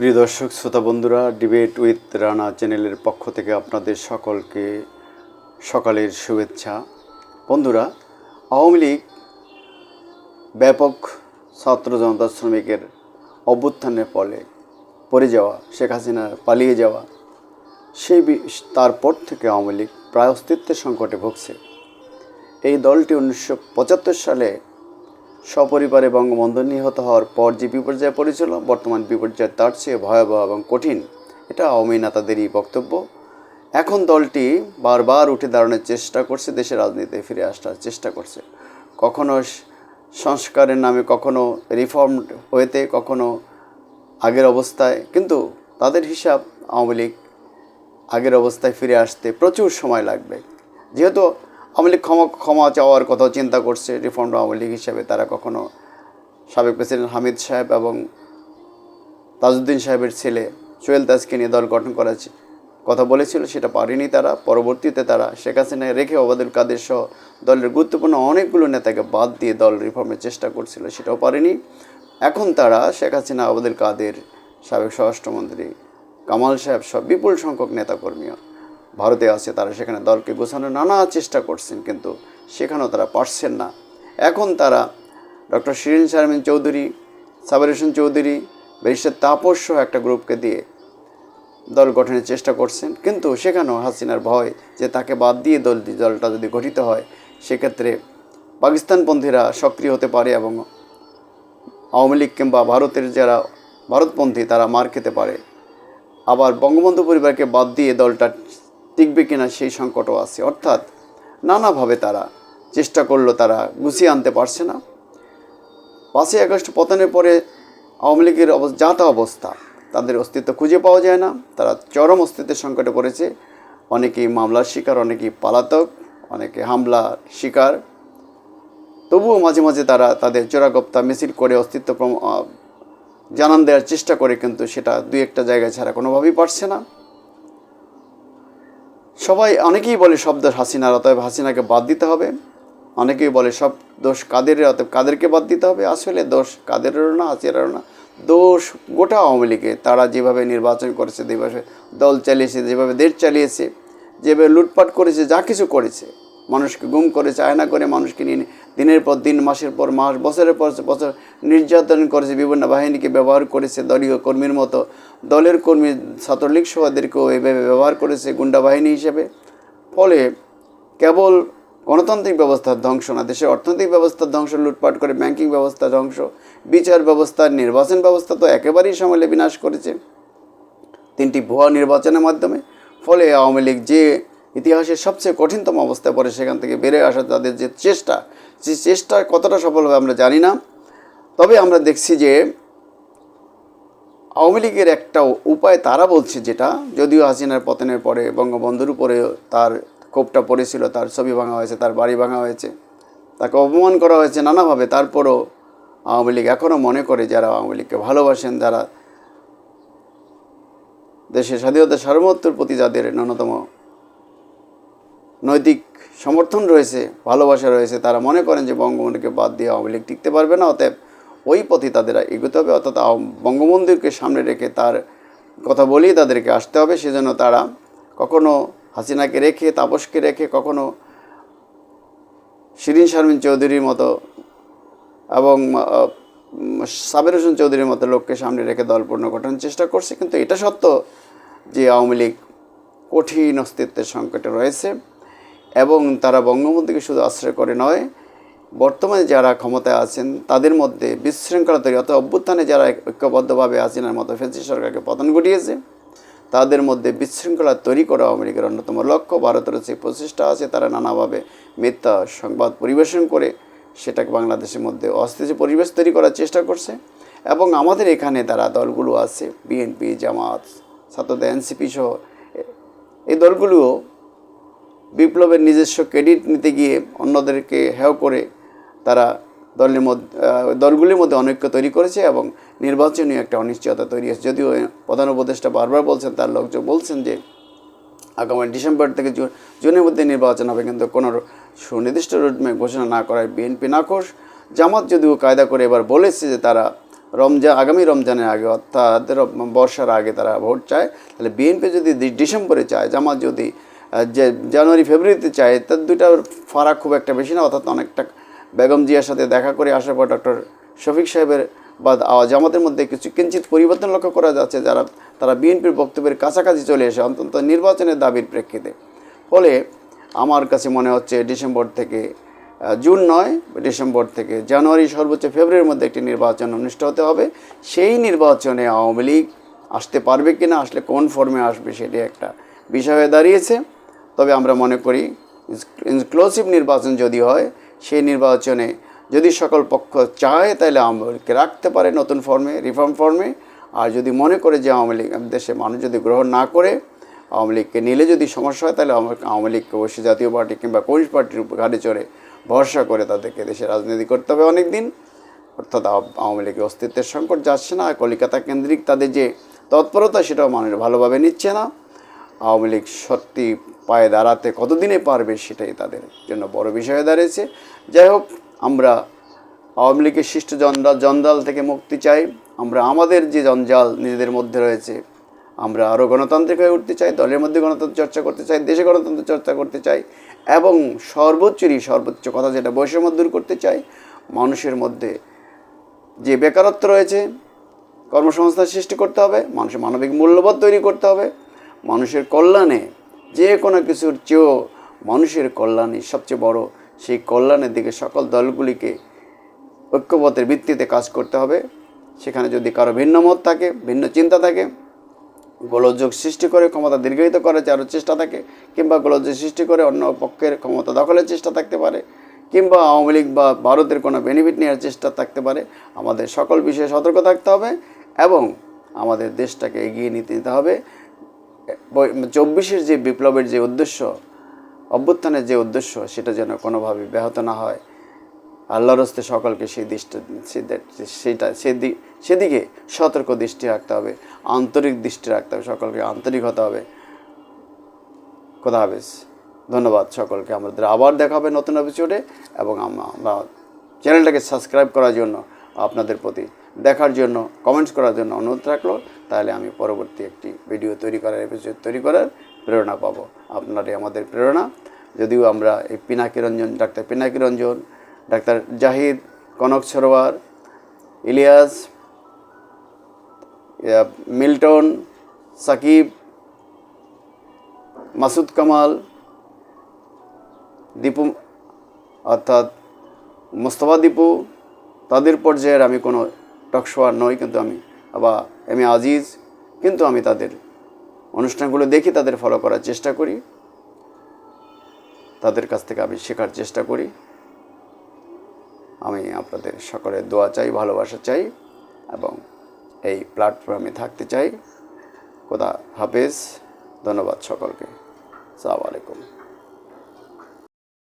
প্রিয় দর্শক, শ্রোতা বন্ধুরা ডিবেট উইথ রানা চ্যানেলের পক্ষ থেকে আপনাদের সকলকে সকালের শুভেচ্ছা। বন্ধুরা, আওয়ামী লীগ ব্যাপক ছাত্র জনতা শ্রমিকের অভ্যুত্থানের ফলে পড়ে যাওয়া, শেখ হাসিনার পালিয়ে যাওয়া, সেই তারপর থেকে আওয়ামী লীগ প্রায় অস্তিত্বের সংকটে ভুগছে। এই দলটি উনিশশো পঁচাত্তর সালে সপরিবারে বঙ্গবন্ধু নিহত হওয়ার পর যে বিপর্যয় পড়েছিল, বর্তমান বিপর্যয় তার চেয়ে ভয়াবহ এবং কঠিন। এটা আওয়ামী নেতাদেরই বক্তব্য। এখন দলটি বারবার উঠে দাঁড়ানোর চেষ্টা করছে, দেশের রাজনীতিতে ফিরে আসার চেষ্টা করছে। কখনো সংস্কারের নামে, কখনো রিফর্ম হয়েতে, কখনো আগের অবস্থায়। কিন্তু তাদের হিসাব আওয়ামী লীগ আগের অবস্থায় ফিরে আসতে প্রচুর সময় লাগবে। যেহেতু আওয়ামী লীগ ক্ষমা ক্ষমা চাওয়ার কথাও চিন্তা করছে রিফর্ম আওয়ামী লীগ হিসেবে। তারা কখনো সাবেক প্রেসিডেন্ট হামিদ সাহেব এবং তাজউদ্দিন সাহেবের ছেলে সোহেল তাজকে নিয়ে দল গঠন করার কথা বলেছিল, সেটা পারেনি তারা। পরবর্তীতে তারা শেখ হাসিনায় রেখে ওবায়দুল কাদের সহ দলের গুরুত্বপূর্ণ অনেকগুলো নেতাকে বাদ দিয়ে দল রিফর্মের চেষ্টা করছিল, সেটাও পারেনি। এখন তারা শেখ হাসিনা আবাদুল কাদের, সাবেক স্বরাষ্ট্রমন্ত্রী কামাল সাহেব সব বিপুল সংখ্যক নেতাকর্মীও। ভারতে আছে, তারা সেখানে দলকে গোছানোর নানা চেষ্টা করছেন, কিন্তু সেখানেও তারা পারছেন না। এখন তারা ডক্টর শিরিন শারমিন চৌধুরী সাবের হোসেন চৌধুরী, ব্যারিস্টার তাপস সহ একটা গ্রুপকে দিয়ে দল গঠনের চেষ্টা করছেন, কিন্তু সেখানেও হাসিনার ভয় যে তাকে বাদ দিয়ে দল, দলটা যদি গঠিত হয়, সেক্ষেত্রে পাকিস্তানপন্থীরা সক্রিয় হতে পারে এবং আওয়ামী লীগ কিংবা ভারতের যারা ভারতপন্থী, তারা মার খেতে পারে। আবার বঙ্গবন্ধু পরিবারকে বাদ দিয়ে দলটা টিকবে কিনা সেই সংকটও আছে। অর্থাৎ নানাভাবে তারা চেষ্টা করল, তারা গুছিয়ে আনতে পারছে না। পাঁচই আগস্ট পতনের পরে আওয়ামী লীগের যা তা অবস্থা, তাদের অস্তিত্ব খুঁজে পাওয়া যায় না। তারা চরম অস্তিত্বের সংকটে পড়েছে। অনেকেই মামলার শিকার, অনেকেই পালাতক, অনেকে হামলার শিকার। তবুও মাঝে মাঝে তারা তাদের চোরাগপ্তা মিছিল করে অস্তিত্ব জানান দেওয়ার চেষ্টা করে, কিন্তু সেটা দুই একটা জায়গায় ছাড়া কোনোভাবেই পারছে না। সবাই অনেকেই বলে সব দোষ হাসিনার, অতএব হাসিনাকে বাদ দিতে হবে। অনেকেই বলে সব দোষ কাদের অতএব কাদেরকে বাদ দিতে হবে। আসলে দোষ কাদেরও না, হাসিনারও না। দোষ গোটা আওয়ামী লীগে তারা যেভাবে নির্বাচন করেছে, যেভাবে দল চালিয়েছে, যেভাবে দেশ চালিয়েছে, যেভাবে লুটপাট করেছে, যা কিছু করেছে মানুষকে গুম করেছে আয়না করে মানুষকে নিয়ে দিনের পর দিন, মাসের পর মাস, বছরের পর বছর নির্যাতন করেছে বিভিন্ন বাহিনীকে ব্যবহার করেছে দলীয় কর্মীর মতো। দলের কর্মী ছাত্রলীগ সভাদেরকেও এভাবে ব্যবহার করেছে গুন্ডা বাহিনী হিসেবে। ফলে কেবল গণতান্ত্রিক ব্যবস্থার ধ্বংস না, দেশের অর্থনৈতিক ব্যবস্থার ধ্বংস, লুটপাট করে ব্যাংকিং ব্যবস্থা ধ্বংস, বিচার ব্যবস্থা, নির্বাচন ব্যবস্থা তো একেবারেই সমলে বিনাশ করেছে। তিনটি ভুয়া নির্বাচনের মাধ্যমে। ফলে আওয়ামী লীগ যে ইতিহাসের সবচেয়ে কঠিনতম অবস্থায় পড়ে সেখান থেকে বেড়ে আসা তাদের যে চেষ্টা সেই চেষ্টা কতটা সফল হবে আমরা জানি না। তবে আমরা দেখছি যে আওয়ামী লীগের একটা উপায় তারা বলছে যেটা, যদিও হাসিনার পতনের পরে বঙ্গবন্ধুর উপরে তার ক্ষোভটা পড়েছিল, তার ছবি ভাঙা হয়েছে, তার বাড়ি ভাঙা হয়েছে, তাকে অপমান করা হয়েছে নানাভাবে। তারপরও আওয়ামী লীগ এখনও মনে করে যারা আওয়ামী লীগকে ভালোবাসেন, যারা দেশের স্বাধীনতা সার্বভৌমত্বের প্রতি যাদের ন্যূনতম নৈতিক সমর্থন রয়েছে, ভালোবাসা রয়েছে, তারা মনে করেন যে বঙ্গবন্ধুকে বাদ দিয়ে আওয়ামী লীগ টিকতে পারবে না, অতএব ওই পথে তাদের এগোতে হবে, অর্থাৎ বঙ্গবন্ধুকে সামনে রেখে তার কথা বলেই তাদেরকে আসতে হবে, সেজন্য তারা কখনো হাসিনাকে রেখে, তাপসকে রেখে, কখনো শিরিন শারমিন চৌধুরীর মতো এবং সাবের হোসেন চৌধুরীর মতো লোককে সামনে রেখে দল পুনর্গঠনের চেষ্টা করছে, কিন্তু এটা সত্য যে আওয়ামী লীগ কঠিন অস্তিত্বের সংকটে রয়েছে এবং তারা বঙ্গবন্ধুকে শুধু আশ্রয় করে নয়, বর্তমানে যারা ক্ষমতায় আছেন, তাদের মধ্যে বিশৃঙ্খলা তৈরি, অর্থাৎ অভ্যুত্থানে যারা ঐক্যবদ্ধভাবে হাসিনার মতো ফেন্সি সরকারকে পতন ঘটিয়েছে, তাদের মধ্যে বিশৃঙ্খলা তৈরি করা আমেরিকার অন্যতম লক্ষ্য। ভারতের যে প্রচেষ্টা আছে, তারা নানাভাবে মিথ্যা সংবাদ পরিবেশন করে, সেটাকে বাংলাদেশের মধ্যে অস্থিতিশীল পরিবেশ তৈরি করার চেষ্টা করছে এবং আমাদের এখানে তারা দলগুলো আছে, বিএনপি, জামাত ছাত্রদের এনসিপি সহ এই দলগুলো বিপ্লবের নিজস্ব ক্রেডিট নিতে গিয়ে অন্যদেরকে হেয় করে তারা দলের মধ্যে দলগুলির মধ্যে অনৈক্য তৈরি করেছে এবং নির্বাচনীয় একটা অনিশ্চয়তা তৈরি হয়েছে। যদিও প্রধান উপদেষ্টা বারবার বলছেন, তার লোকজন বলছেন যে আগামী ডিসেম্বর থেকে জুন, জুনের মধ্যে নির্বাচন হবে, কিন্তু কোনো সুনির্দিষ্ট রোডম্যাপ ঘোষণা না করায় বিএনপি নাকশ জামাত যদিও কায়দা করে এবার বলেছে যে তারা রমজান, আগামী রমজানের আগে অর্থাৎ বর্ষার আগে তারা ভোট চায়। তাহলে বিএনপি যদি ডিসেম্বরে চায়, জামাত যদি যে জানুয়ারি, ফেব্রুয়ারিতে চায় তার দুইটার ফারাক খুব একটা বেশি না, অর্থাৎ অনেকটা বেগম জিয়ার সাথে দেখা করে আসার পর ডক্টর শফিক সাহেবের বা জামাতের মধ্যে কিছু কিঞ্চিত পরিবর্তন লক্ষ্য করা যাচ্ছে, যারা, তারা বিএনপির বক্তব্যের কাছাকাছি চলে এসে অন্তত নির্বাচনের দাবির প্রেক্ষিতে। ফলে আমার কাছে মনে হচ্ছে ডিসেম্বর থেকে জুন নয়, ডিসেম্বর থেকে জানুয়ারি সর্বোচ্চ ফেব্রুয়ারির মধ্যে একটি নির্বাচন অনুষ্ঠিত হতে হবে। সেই নির্বাচনে আওয়ামী লীগ আসতে পারবে কি না আসলে কোন ফর্মে আসবে সেটি একটা বিষয় হয়ে দাঁড়িয়েছে। তবে আমরা মনে করি ইনক্লুসিভ নির্বাচন যদি হয়, সেই নির্বাচনে যদি সকল পক্ষ চায়, তাহলে আওয়ামী রাখতে পারে নতুন ফর্মে রিফর্ম ফর্মে আর যদি মনে করে যে আওয়ামী লীগ দেশে মানুষ যদি গ্রহণ না করে, আওয়ামী লীগকে নিলে যদি সমস্যা হয়, তাহলে আওয়ামী- লীগকে অবশ্যই জাতীয় পার্টি কিংবা কমিউনিস্ট পার্টির ঘাড়ে চড়ে ভরসা করে তাদেরকে দেশে রাজনীতি করতে হবে অনেক দিন অর্থাৎ আওয়ামী লীগের অস্তিত্বের সংকট যাচ্ছে না, কলিকাতা কেন্দ্রিক তাদের যে তৎপরতা, সেটাও মানুষ ভালোভাবে নিচ্ছে না। আওয়ামী লীগ সত্যি পায়ে দাঁড়াতে কতদিনে পারবে সেটাই তাদের জন্য বড় বিষয় দাঁড়িয়েছে। যাই হোক, আমরা আওয়ামী লীগের সৃষ্ট জঞ্জাল জঞ্জাল থেকে মুক্তি চাই। আমরা আমাদের যে জঞ্জাল নিজেদের মধ্যে রয়েছে, আমরা আরও গণতান্ত্রিক হয়ে উঠতে চাই, দলের মধ্যে গণতন্ত্র চর্চা করতে চাই, দেশে গণতন্ত্র চর্চা করতে চাই এবং সর্বোচ্চরই সর্বোচ্চ কথা যেটা বৈষম্য দূর করতে চাই, মানুষের মধ্যে যে বেকারত্ব রয়েছে, কর্মসংস্থান সৃষ্টি করতে হবে, মানুষের মানবিক মূল্যবোধ তৈরি করতে হবে, মানুষের কল্যাণে যে কোনো কিছুর চেয়েও মানুষের কল্যাণই সবচেয়ে বড়, সেই কল্যাণের দিকে সকল দলগুলিকে ঐক্যবদ্ধের ভিত্তিতে কাজ করতে হবে। সেখানে যদি কারও ভিন্ন মত থাকে, ভিন্ন চিন্তা থাকে, গোলযোগ সৃষ্টি করে ক্ষমতা দীর্ঘায়িত করার আরও চেষ্টা থাকে, কিংবা গোলযোগ সৃষ্টি করে অন্য পক্ষের ক্ষমতা দখলের চেষ্টা থাকতে পারে, কিংবা আওয়ামী লীগ বা ভারতের কোনো বেনিফিট নেওয়ার চেষ্টা থাকতে পারে, আমাদের সকল বিষয়ে সতর্ক থাকতে হবে এবং আমাদের দেশটাকে এগিয়ে নিতে হবে। চব্বিশের যে বিপ্লবের যে উদ্দেশ্য, অভ্যুত্থানের যে উদ্দেশ্য, সেটা যেন কোনোভাবে ব্যাহত না হয়। আল্লাহর হস্তে সকলকে সেই দৃষ্টি সেটা সেদিক সেদিকে সতর্ক দৃষ্টি রাখতে হবে, আন্তরিক দৃষ্টি রাখতে হবে, সকলকে আন্তরিক হতে হবে। খোদা হাফেজ। ধন্যবাদ সকলকে। আমাদের আবার দেখা হবে নতুন এপিসোডে এবং আমরা চ্যানেলটাকে সাবস্ক্রাইব করার জন্য আপনাদের প্রতি দেখার জন্য কমেন্টস করার জন্য অনুরোধ রাখল তাহলে আমি পরবর্তী একটি ভিডিও তৈরি করার এপিসোড তৈরি করার প্রেরণা পাবো। আপনারই আমাদের প্রেরণা। যদিও আমরা এই Pinaki Ranjan, doctor Pinaki Ranjan, doctor Zahid, Kanak Sarwar, Ilias Milton, Shakib, Masud Kamal, Dipu, অর্থাৎ মোস্তফা দীপু, তাদের পর্যায়ের আমি কোনো টকশোয়ার নই, কিন্তু আমি বা এম এ আজিজ, কিন্তু আমি তাদের অনুষ্ঠানগুলো দেখি, তাদের ফলো করার চেষ্টা করি, তাদের কাছ থেকে আমি শেখার চেষ্টা করি। আমি আপনাদের সকলের দোয়া চাই, ভালোবাসা চাই, এবং এই প্ল্যাটফর্মে থাকতে চাই। খোদা হাফেজ, ধন্যবাদ সকলকে। সালাম আলাইকুম।